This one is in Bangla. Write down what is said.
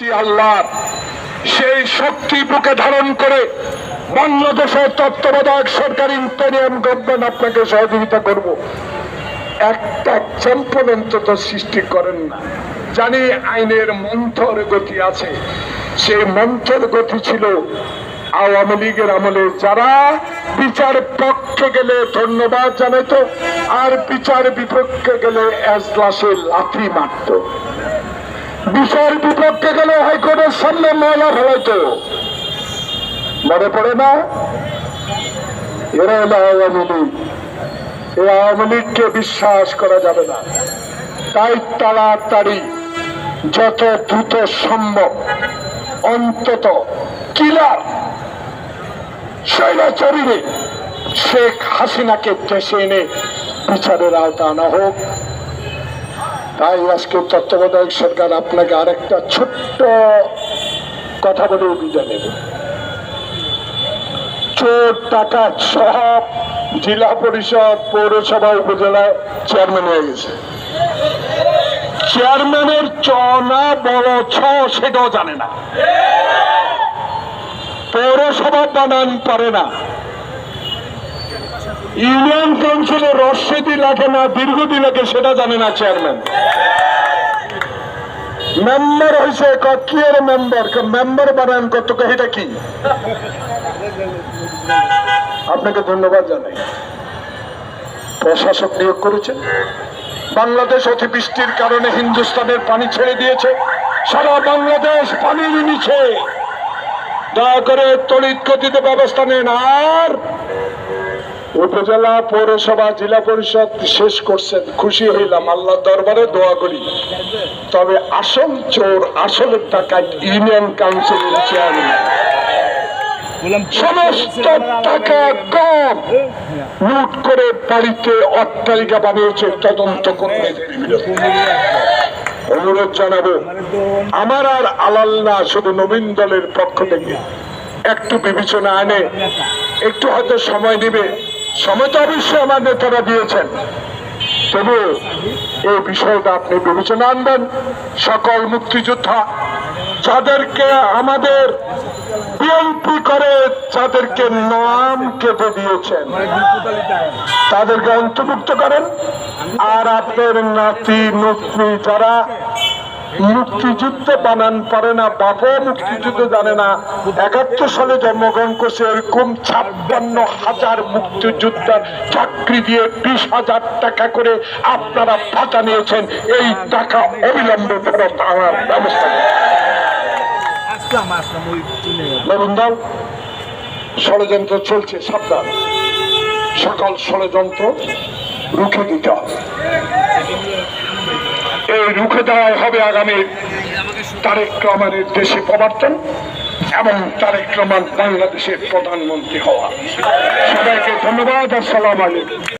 শক্তি আল্লাহর। সেই শক্তি বুকে ধারণ করে বাংলাদেশের তত্ত্বাবধায়ক সরকার ইন্টারিয়াম গভর্নমেন্ট আপনাকে সহযোগিতা করব। একটা চ্যাম্পিয়ন অন্তত সৃষ্টি করেন না। জানি আইনের মন্থর গতি আছে। সেই মন্থর গতি ছিল আওয়ামী লীগের আমলে। যারা বিচার পক্ষে গেলে ধন্যবাদ জানাইতো, আর বিচার বিপক্ষে গেলে এজলাসে লাথি মারতো। বিচার বিপক্ষে গেলে হাইকোর্টের সামনে ময়লা ফেলাইতো। মনে পড়ে না? এরা হলো আওয়ামী লীগ। এই আওয়ামী লীগকে বিশ্বাস করা যাবে না। তাই তাড়াতাড়ি, যত দ্রুত সম্ভব, অন্তত কিলার শৈলাচরীরে শেখ হাসিনাকে দেশে এনে বিচারের আওতা আনা হোক। তাই আজকে তত্ত্বাবধায়ক সরকার আপনাকে আরেকটা ছোট্ট কথা বলে বিদায় নেব। চোর টাকা সব জেলা পরিষদ পৌরসভা উপজেলায় চেয়ারম্যান হয়ে গেছে। চেয়ারম্যানের চ না বড় ছ সেটাও জানে না। পৌরসভা বানান পারে না। ইউনিয়ন কাউন্সিলে রসিদি লাগে না, দীর্ঘদিন লাগে সেটা জানে না চেয়ারম্যান। মেম্বার হয়েছে কি মেম্বার মেম্বার বানান কত এটা কি? আপনাকে ধন্যবাদ জানাই। প্রশাসক নিয়োগ করেছেন বাংলাদেশ অতিবৃষ্টির কারণে হিন্দুস্তানের পানি ছেড়ে দিয়েছে। সারা বাংলাদেশ পানির নিচে। দয়া করে তড়িৎ গতিতে ব্যবস্থা নেন, আর উপজেলা পৌরসভা জেলা পরিষদ শেষ করছেন, খুশি হইলাম, আল্লাহ দরবারে দোয়া করি। তবে আসল চোর আসলের টাকা ইউনিয়ন কাউন্সিলের চেয়ারম্যান সমস্ত টাকা কম। করে বাড়িতে অট্টালিকা বানিয়েছে, তদন্ত অনুরোধ জানাব, আমার আর আলাল না, শুধু নবীন দলের পক্ষ থেকে। একটু বিবেচনা আনে, একটু হয়তো সময় দিবে সময় তো অবশ্যই আমার নেতারা দিয়েছেন। তবু এই বিষয়টা আপনি বিবেচনা আনবেন। সকল মুক্তিযোদ্ধা যাদেরকে আমাদের বিএনপি করে, যাদেরকে নাম কেটে দিয়েছেন, তাদেরকে অন্তর্ভুক্ত করেন। আর আপনার নাতি, নত্নি যারা মুক্তিযুদ্ধ বানান পারে না বাপও মুক্তিযুদ্ধ জানে না। একাত্তর সালে জন্মগ্রহণ করছে এরকম ছাপ্পান্ন হাজার মুক্তিযোদ্ধার চাকরি দিয়ে বিশ হাজার টাকা করে আপনারা ভাতা নিয়েছেন। এই টাকা অবিলম্বে ফেরত আনার ব্যবস্থা ষড়যন্ত্র চলছে সাবধান। সকল ষড়যন্ত্র রুখে দিতে হবে। রুখে দেওয়াই হবে আগামী তারেক রহমানের দেশে প্রবর্তন এবং তারেক রহমান বাংলাদেশের প্রধানমন্ত্রী হওয়া। সবাইকে ধন্যবাদ, আসসালাম আলাইকুম।